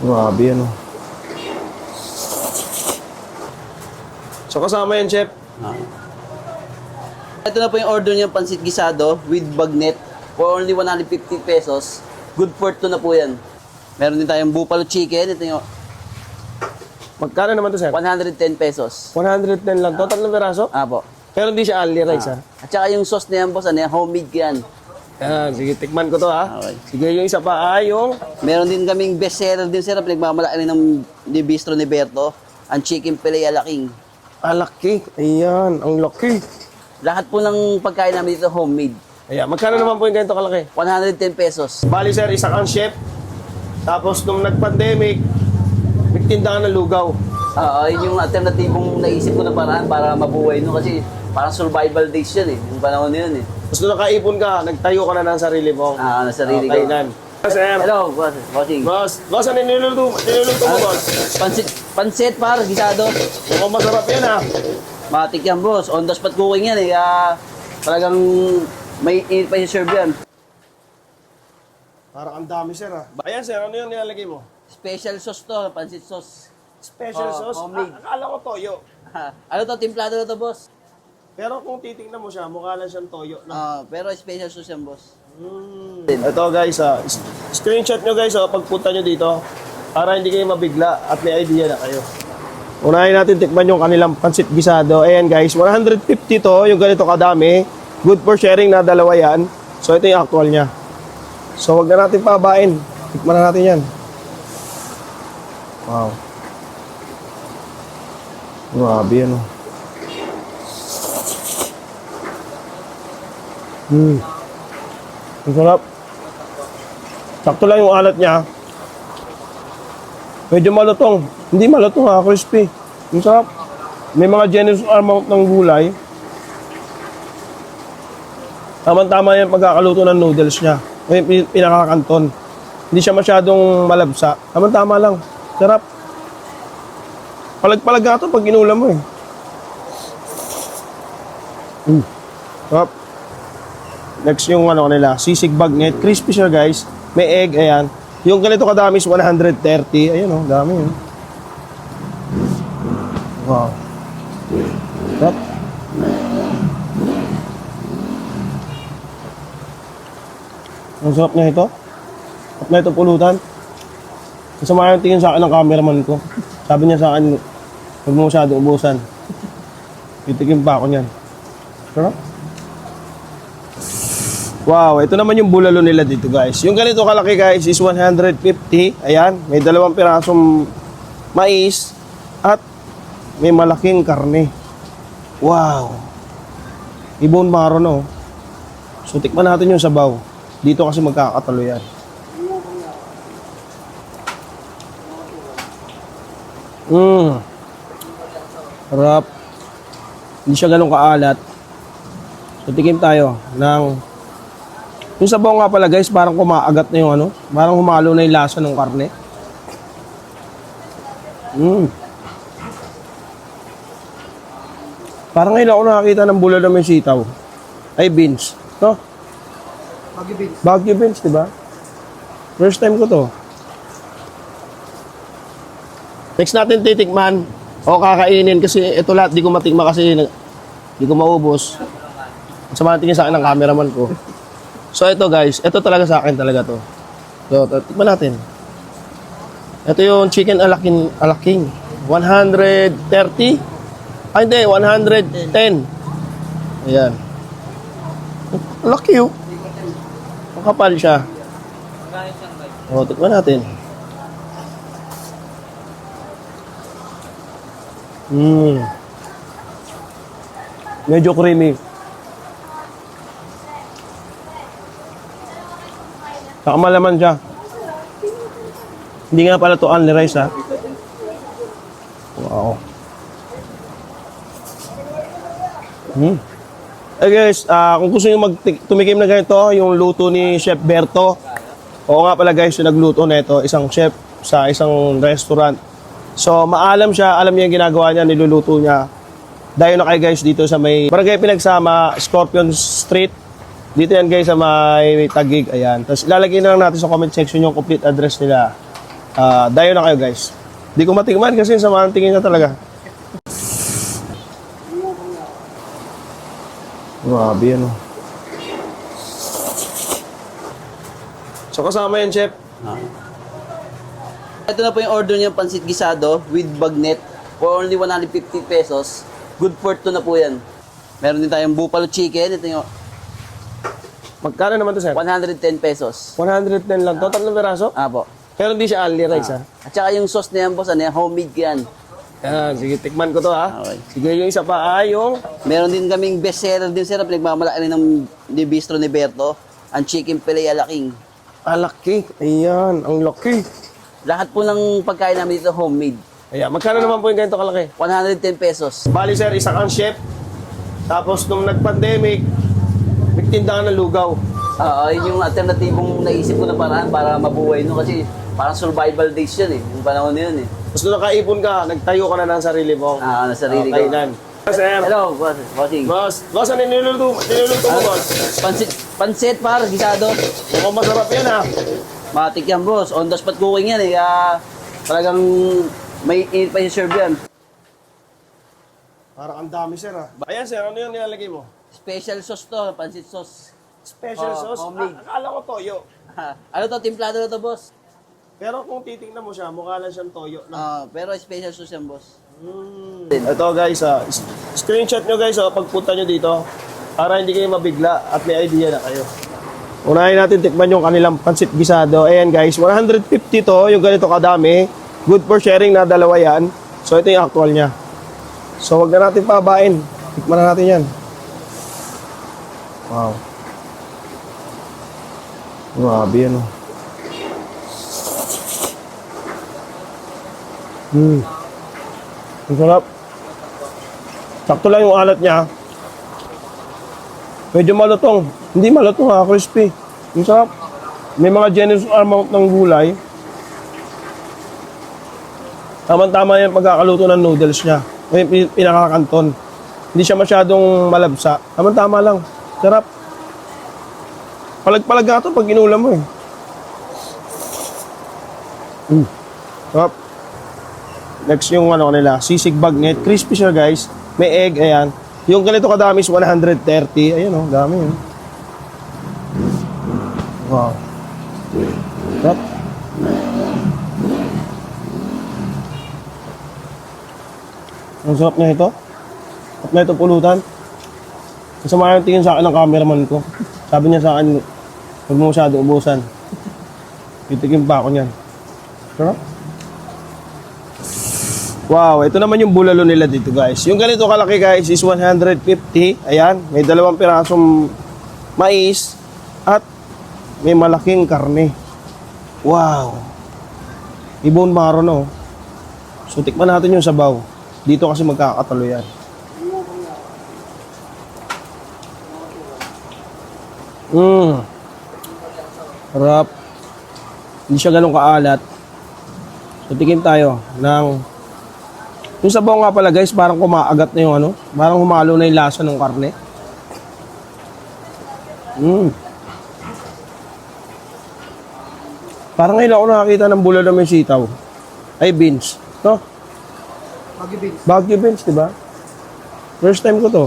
Grabe ano. So kasama yan, chef. Ito na po yung order niyo pansit gisado with bagnet for only 150 pesos. Good for two na po yan. Meron din tayong buffalo chicken. Ito yung Magkano naman to, sir? 110 pesos. 110 lang to, tatlong piraso. Apo. Pero hindi siya only rice, ha? At saka yung sauce na yan, boss, ano yan, homemade yan. Yan, sige, tikman ko to, ha? Okay. Sige, yung isa pa, ah, yung... Meron din kaming best seller din sir, na pinagmamalaki ng ni Bistro ni Berto, ang chicken filet ala king. Alaki. Ayan, ang laki. Lahat po ng pagkain namin dito homemade. Ayan, magkano naman po yung ganito kalaki? 110 pesos. Bali, sir, isa kang chef. Tapos, nung nag-pandemic, nagtinda ka ng lugaw. Oo, yun yung alternatibong naisip ko na paraan para mabuhay no kasi parang survival days yan eh, yung panahon na yun eh. Nung nakaipon ka, nagtayo ka na ng sarili mo. Ah, nasa sarili ko. Kainan. Sir, Hello, boss. Bossing. boss, boss, ano niluluto, niluluto mo, boss? Pansit, pansit par, gisado. Mukhang masarap yan, ha? Matik yan, boss. On the spot cooking yan eh. Kaya talagang may init pa yung serve yan. Parang ang dami, sir, ha? Ayan, sir, ano yung nilalagay mo? Special sauce to, pansit sauce. Special Oh, sauce? homemade. Ah, akala ko toyo. ano to, timplado na to, boss? Pero kung titingnan mo siya, mukha lang siyang toyo. Na. Ah, pero special sauce yan, boss. Mm. Ito guys, ah, s- screenshot nyo guys ah, pagpunta nyo dito para hindi kayo mabigla at may idea na kayo. Unahin natin tikman yung kanilang pansit gisado. Ayan guys, 150 to, yung ganito kadami. Good for sharing na dalawa yan. So ito yung actual niya. So wag na natin pabain. Tikman na natin yan. Wow. Grabe ano. Hmm. Ang sarap. Sakto lang yung alat niya. Medyo malutong. Hindi malutong ha, crispy. Ang sarap. May mga generous amount ng gulay. Tama-tama yan pagkakaluto ng noodles niya. May pin- pinakakanton. Hindi siya masyadong malabsa. Tama-tama lang. Sarap. Palag-palag nga ito pag inulam mo eh. Mm. Sarap. Next yung ano nila, sisig bagnet. Crispy siya guys. May egg, ayan. Yung ganito kadami is 130. Ayun oh, dami yun. Wow. Sarap. Ang sarap niya ito. At na ito pulutan. Kasama yung tingin sa akin ng cameraman ko. Sabi niya sa akin, huwag mo masyadong ubusan. Titikim pa ako niyan. Sarap. Wow, ito naman yung bulalo nila dito guys. Yung ganito kalaki guys is 150. Ayan, may dalawang pirasong mais at may malaking karne. Wow. Ibon maro no. So tikman natin yung sabaw. Dito kasi magkakatalo yan. Mmm. Sarap. Hindi siya ganun kaalat. So tikim tayo ng yung sabaw nga pala guys, parang kumaagat na yung ano, parang humalo na yung lasa ng karne. Mm. Parang ngayon ako nakakita ng bulalo na may sitaw. Ay, beans. No? Baguio beans. Baguio beans, di ba? First time ko to. Next natin titikman o kakainin kasi ito lahat di ko matikma kasi di ko maubos. Sa mga tingin sa akin ng cameraman ko. So ito guys, ito talaga sa akin talaga to. So, tikman natin. Ito yung chicken alakin alaking. 130. Ay hindi, 110. Ayan. Laki oh. Ang kapal siya. O, tikman natin. Mmm. Medyo creamy. Saka malaman siya. Hindi nga pala to only rice ha. Wow. Hmm. Eh guys, ah, kung gusto niyo mag tumikim na ganito, yung luto ni Chef Berto. Oo nga pala guys, yung nagluto na ito, isang chef sa isang restaurant. So, maalam siya, alam niya yung ginagawa niya, niluluto niya. Dahil na kayo guys dito sa may Barangay Pinagsama, Scorpion Street. Dito yan guys sa may Tagig, ayan. Tapos ilalagay na lang natin sa comment section yung complete address nila. Ah, dayo na kayo guys. Di ko matikman kasi sa mga tingin na talaga. Grabe yan oh. So kasama yan, chef. Ito na po yung order niya pansit gisado with bagnet for only 150 pesos. Good for two na po yan. Meron din tayong buffalo chicken. Ito yung Magkano naman to, sir? 110 pesos. 110 lang. Total na peraso? Apo. Pero hindi siya only rice, ha? At saka yung sauce na yan, boss, ano yan, homemade yan. Yan, sige, tikman ko to, ha? Okay. Sige, yung isa pa, ah, yung... Meron din kaming best seller din sir, pinagmamalaki rin ng ni Bistro ni Berto, ang chicken fillet ala king. Alaki. Ayan, ang laki. Lahat po ng pagkain namin dito homemade. Ayan, magkano naman po yung ganito kalaki? 110 pesos. Bali, sir, isa kang chef. Tapos, nung nag-pandemic, nagtinda ka ng lugaw. Oo, yun yung alternatibong naisip ko na paraan para mabuhay no kasi parang survival days yun eh, yung panahon na yun eh. Nung nakaipon ka, nagtayo ka na ng sarili mo. Ah, na sarili okay, ko. nan. Sir, Hello, boss, bossing. boss, boss, ano niluluto, niluluto mo, boss? Pansit, pansit par, gisado. Mukhang masarap yan, ha? Matik yan boss, on the spot cooking yan eh, kaya talagang may init pa yung serve yan. Parang ang dami, sir, ha? Ayan, sir, ano yung nilalagay mo? Special sauce to, pansit sauce. Special Oh, sauce? homemade. Ah, akala ko toyo. ano to, timplado na to boss? Pero kung titingnan mo siya, mukha lang siyang toyo. Na. Ah, pero special sauce yan boss. Mm. Ito guys, ah, s- screenshot nyo guys, ah, pagpunta nyo dito para hindi kayo mabigla at may idea na kayo. Unahin natin tikman yung kanilang pansit gisado. Ayan guys, 150 to, yung ganito kadami. Good for sharing na dalawa yan. So ito yung actual niya. So wag na natin pabain. Tikman na natin yan. Wow. Grabe yan oh. Hmm. Ang sarap. Sakto lang yung alat niya. Medyo malutong. Hindi malutong ha, crispy. Ang sarap. May mga generous amount ng gulay. Tama-tama yung pagkakaluto ng noodles niya. May pin- pinakakanton. Hindi siya masyadong malabsa. Tama-tama lang. Sarap. Palag-palag nga ito pag inulam mo eh. Mm. Sarap. Next yung ano nila, sisig bagnet. Crispy siya guys. May egg, ayan. Yung ganito kadami is 130. Ayan oh, dami yun. Wow. Sarap. Ang sarap na ito. At na ito pulutan. Kasama yung tingin sa akin ng cameraman ko. Sabi niya sa akin, huwag mo masyado ubusan. Titikim pa ako niyan. Sarap. Wow, ito naman yung bulalo nila dito guys. Yung ganito kalaki guys is 150. Ayan, may dalawang pirasong mais at may malaking karne. Wow. Ibon maro no. So tikman natin yung sabaw. Dito kasi magkakatalo yan. Mmm. Harap. Hindi siya ganun kaalat. So tikim tayo ng yung sabaw nga pala guys, parang kumaagat na yung ano, parang humalo na yung lasa ng karne. Mm. Parang ngayon ako nakakita ng bulalo may sitaw. Ay, beans. No? Bagyo beans. Bagyo beans, di ba? First time ko to.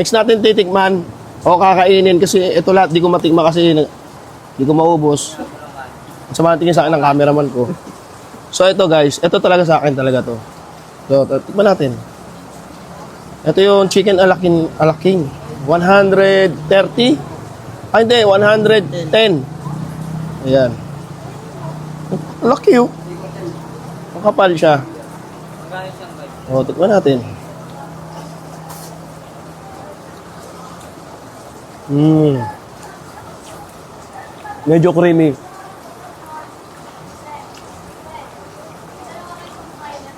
Next natin titikman o kakainin kasi ito lahat di ko matikma kasi di ko maubos. Sa mga tingin sa akin ng cameraman ko. So ito guys, ito talaga sa akin talaga to. So, tikman natin. Ito yung chicken alakin alaking. 130. Ay hindi, 110. Ayan. Laki oh. Ang kapal siya. O, tikman natin. Mmm. Medyo creamy.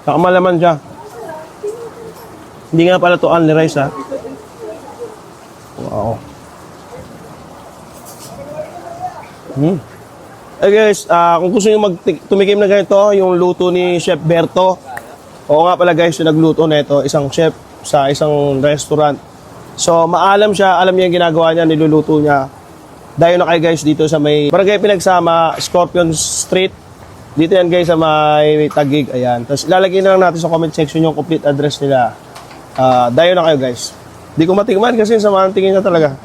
Saka malaman siya. Hindi nga pala to only rice ha. Wow. Hmm. Eh guys, ah, kung gusto nyo mag tumikim na ganito, yung luto ni Chef Berto. Oo nga pala guys, yung nagluto na ito, isang chef sa isang restaurant. So, maalam siya, alam niya yung ginagawa niya, niluluto niya. Dayo na kayo guys dito sa may Barangay Pinagsama, Scorpion Street. Dito yan guys sa may Tagig. Ayan. Tapos ilalagay na lang natin sa comment section yung complete address nila. Ah, dayo na kayo guys. Di ko matikman kasi sa mga tingin na talaga.